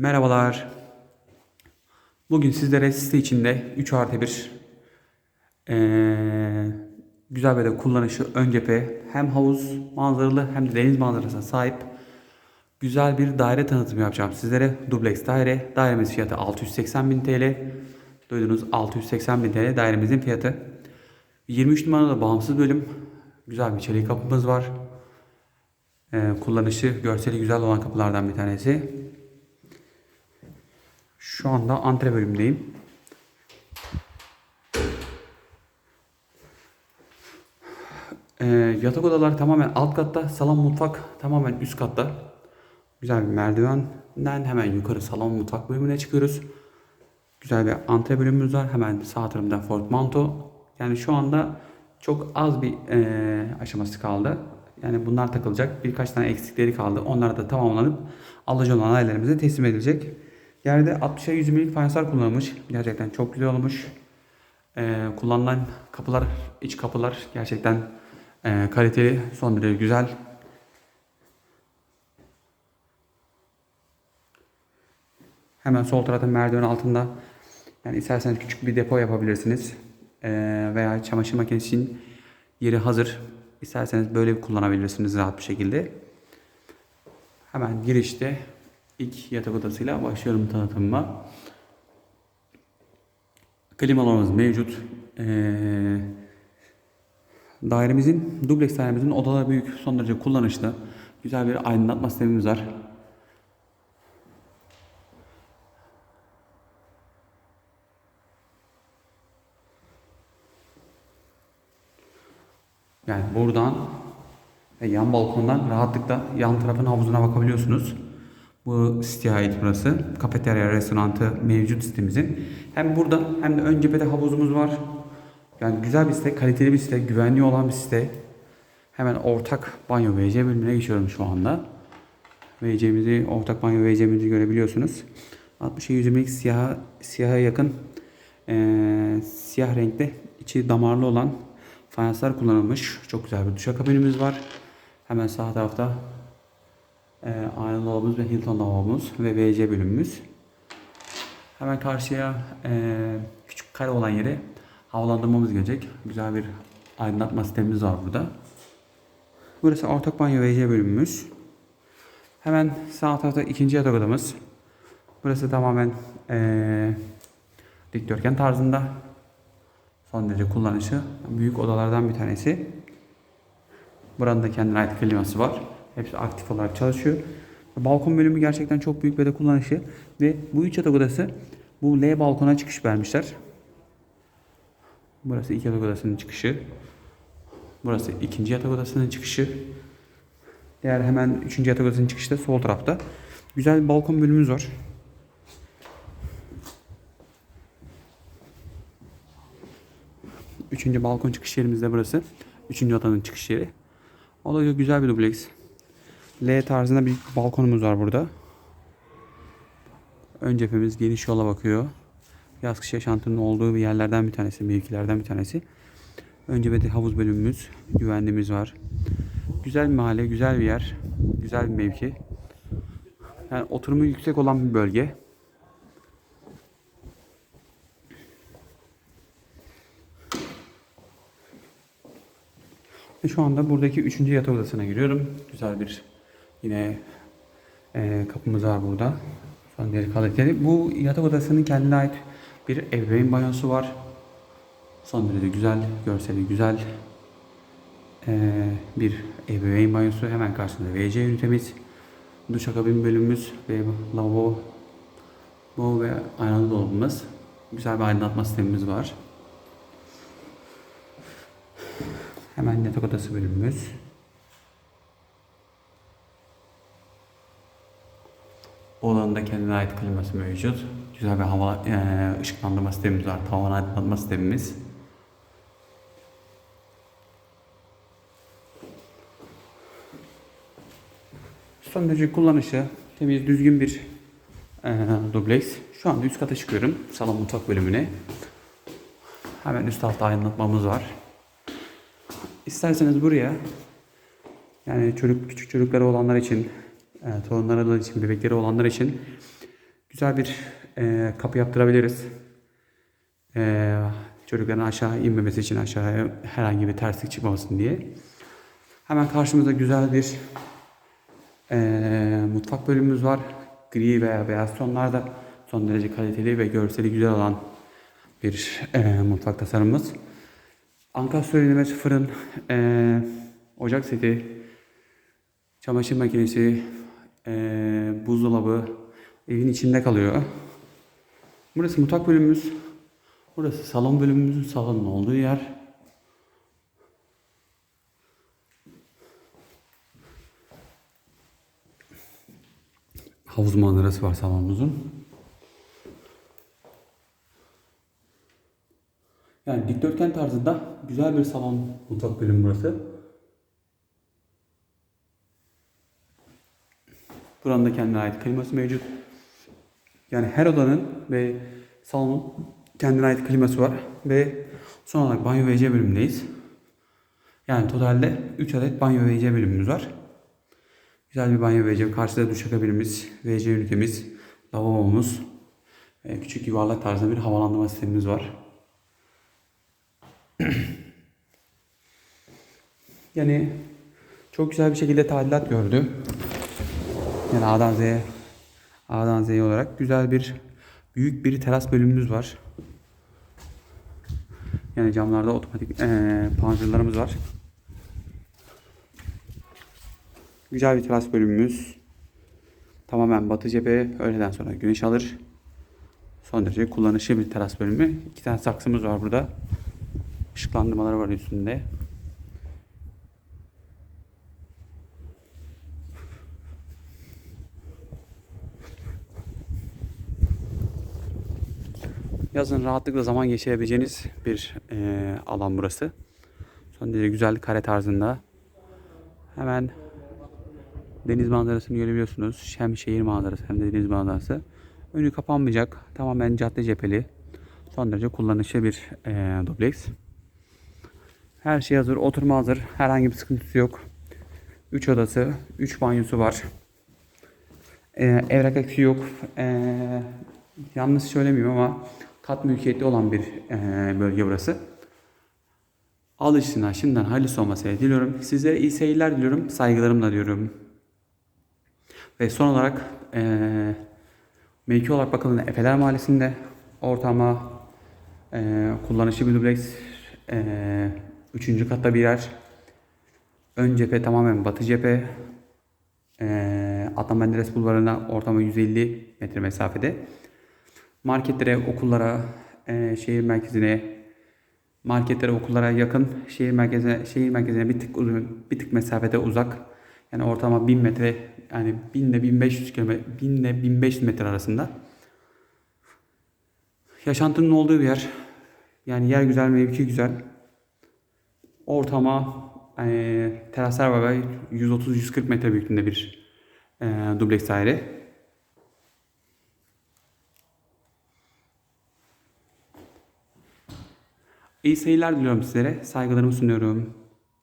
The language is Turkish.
Merhabalar. Bugün sizlere site içinde 3 artı 1 eee, güzel böyle kullanışı ön cephe hem havuz manzaralı hem de deniz manzarasına sahip güzel bir daire tanıtımı yapacağım. Sizlere dubleks daire. Dairemiz fiyatı 680.000 TL. Duydunuz 680.000 TL dairemizin fiyatı. 23 numaralı bağımsız bölüm. Güzel bir çelik kapımız var. Eee, kullanışı görseli güzel olan kapılardan bir tanesi. Şu anda antre bölümdeyim. Ee, yatak odaları tamamen alt katta, salon mutfak tamamen üst katta. Güzel bir merdivenden hemen yukarı salon mutfak bölümüne çıkıyoruz. Güzel bir antre bölümümüz var. Hemen sağ tarafında portmanto. Yani şu anda çok az bir eee, aşaması kaldı. Yani bunlar takılacak. Birkaç tane eksikleri kaldı. Onlar da tamamlanıp alıcı olan ailelerimize teslim edilecek. Yerde 60'a 100 milik fayanslar kullanılmış. Gerçekten çok güzel olmuş. Eee, kullanılan kapılar, iç kapılar gerçekten eee, kaliteli, son derece güzel. Hemen sol tarafta merdiven altında yani isterseniz küçük bir depo yapabilirsiniz. Ee, veya çamaşır makinesi için yeri hazır. İsterseniz böyle bir kullanabilirsiniz rahat bir şekilde. Hemen girişte ilk yatak odasıyla başlıyorum tanıtımıma. Klimalarımız mevcut. Ee, dairemizin, dubleks dairemizin odaları büyük, son derece kullanışlı. Güzel bir aydınlatma sistemimiz var. Yani buradan yan balkondan rahatlıkla yan tarafın havuzuna bakabiliyorsunuz. Bu siteye ait burası. Kafeterya, restorantı mevcut sitemizin. Hem burada hem de ön cephede havuzumuz var. Yani güzel bir site, kaliteli bir site, güvenliği olan bir site. Hemen ortak banyo WC bölümüne geçiyorum şu anda. WC'mizi, ortak banyo WC'mizi görebiliyorsunuz. 60'a 120'lik siyah, siyaha yakın eee, siyah renkte içi damarlı olan fayanslar kullanılmış. Çok güzel bir duşakabinimiz var. Hemen sağ tarafta e, aynalı lavabomuz ve Hilton lavabomuz ve WC bölümümüz. Hemen karşıya e, küçük kare olan yere havalandırmamız gelecek. Güzel bir aydınlatma sistemimiz var burada. Burası ortak banyo WC bölümümüz. Hemen sağ tarafta ikinci yatak odamız. Burası tamamen e, dikdörtgen tarzında. Son derece kullanışı. Büyük odalardan bir tanesi. Buranın da kendine ait kliması var. Hepsi aktif olarak çalışıyor. Balkon bölümü gerçekten çok büyük ve de kullanışı. Ve bu üç yatak odası bu L balkona çıkış vermişler. Burası ilk yatak odasının çıkışı. Burası ikinci yatak odasının çıkışı. Diğer hemen üçüncü yatak odasının çıkışı da sol tarafta. Güzel bir balkon bölümümüz var. Üçüncü balkon çıkış yerimiz de burası. Üçüncü odanın çıkış yeri. O da güzel bir dubleks. L tarzında bir balkonumuz var burada. Ön cephemiz geniş yola bakıyor. Yaz kış yaşantının olduğu bir yerlerden bir tanesi, mevkilerden bir tanesi. Ön cephede havuz bölümümüz, güvenliğimiz var. Güzel bir mahalle, güzel bir yer, güzel bir mevki. Yani oturumu yüksek olan bir bölge. Şu anda buradaki üçüncü yatak odasına giriyorum. Güzel bir yine e, kapımız var burada. Son kaliteli. Bu yatak odasının kendine ait bir ebeveyn banyosu var. Son derece güzel, görseli güzel. E, bir ebeveyn banyosu. Hemen karşısında WC ünitemiz. Duşakabin bölümümüz ve lavabo bu ve aynalı dolabımız. Güzel bir aydınlatma sistemimiz var. Hemen yatak odası bölümümüz. Bu odanın da kendine ait kliması mevcut. Güzel bir hava e, ışıklandırma sistemimiz var. Tavan aydınlatma sistemimiz. Son derece kullanışı temiz, düzgün bir e, dubleks. Şu anda üst kata çıkıyorum. Salon mutfak bölümüne. Hemen üst altta aydınlatmamız var. İsterseniz buraya yani çocuk küçük çocukları olanlar için, e, torunları için, bebekleri olanlar için güzel bir e, kapı yaptırabiliriz. E, çocukların aşağı inmemesi için aşağıya herhangi bir terslik çıkmamasın diye. Hemen karşımızda güzel bir e, mutfak bölümümüz var. Gri veya beyaz tonlarda son derece kaliteli ve görseli güzel olan bir e, mutfak tasarımımız. Ankastre yenilmez fırın, e, ocak seti, çamaşır makinesi, e, buzdolabı evin içinde kalıyor. Burası mutfak bölümümüz. Burası salon bölümümüzün salonun olduğu yer. Havuz manzarası var salonumuzun. Yani dikdörtgen tarzında güzel bir salon mutfak bölümü burası. Buranın da kendine ait kliması mevcut. Yani her odanın ve salonun kendine ait kliması var. Ve son olarak banyo ve WC bölümündeyiz. Yani totalde 3 adet banyo ve WC bölümümüz var. Güzel bir banyo ve WC. Karşıda duşakabinimiz, WC ünitemiz, lavabomuz. ve Küçük yuvarlak tarzında bir havalandırma sistemimiz var. Yani çok güzel bir şekilde tadilat gördü. Yani A'dan Z'ye A'dan Z'ye olarak güzel bir büyük bir teras bölümümüz var. Yani camlarda otomatik eee panjurlarımız var. Güzel bir teras bölümümüz. Tamamen batı cephe öğleden sonra güneş alır. Son derece kullanışlı bir teras bölümü. İki tane saksımız var burada. Işıklandırmaları var üstünde. Yazın rahatlıkla zaman geçirebileceğiniz bir eee, alan burası. Son derece güzel kare tarzında. Hemen deniz manzarasını görebiliyorsunuz. Hem şehir manzarası hem de deniz manzarası. Önü kapanmayacak. Tamamen cadde cepheli. Son derece kullanışlı bir eee dubleks. Her şey hazır. Oturma hazır. Herhangi bir sıkıntısı yok. 3 odası, 3 banyosu var. Ee, evrak eksiği yok. Ee, yanlış söylemiyorum ama kat mülkiyetli olan bir ee, bölge burası. Alışsınlar şimdiden hayırlısı olmasını diliyorum. Sizlere iyi seyirler diliyorum. Saygılarımla diyorum. Ve son olarak ee, mevki olarak bakıldığında Efeler Mahallesi'nde ortama ee, kullanışlı bir dubleks ee, üçüncü katta bir yer. Ön cephe tamamen batı cephe. Ee, Adnan Bulvarı'na ortama 150 metre mesafede. Marketlere, okullara, e, şehir merkezine, marketlere, okullara yakın, şehir merkezine, şehir merkezine bir tık uzun, bir tık mesafede uzak. Yani ortalama 1000 metre, yani 1000 ile 1500 kilometre, 1000 ile 1500 metre arasında. Yaşantının olduğu bir yer. Yani yer güzel, mevki güzel. Ortama e, teraslar var ve 130-140 metre büyüklüğünde bir e, dubleks daire. İyi seyirler diliyorum sizlere. Saygılarımı sunuyorum.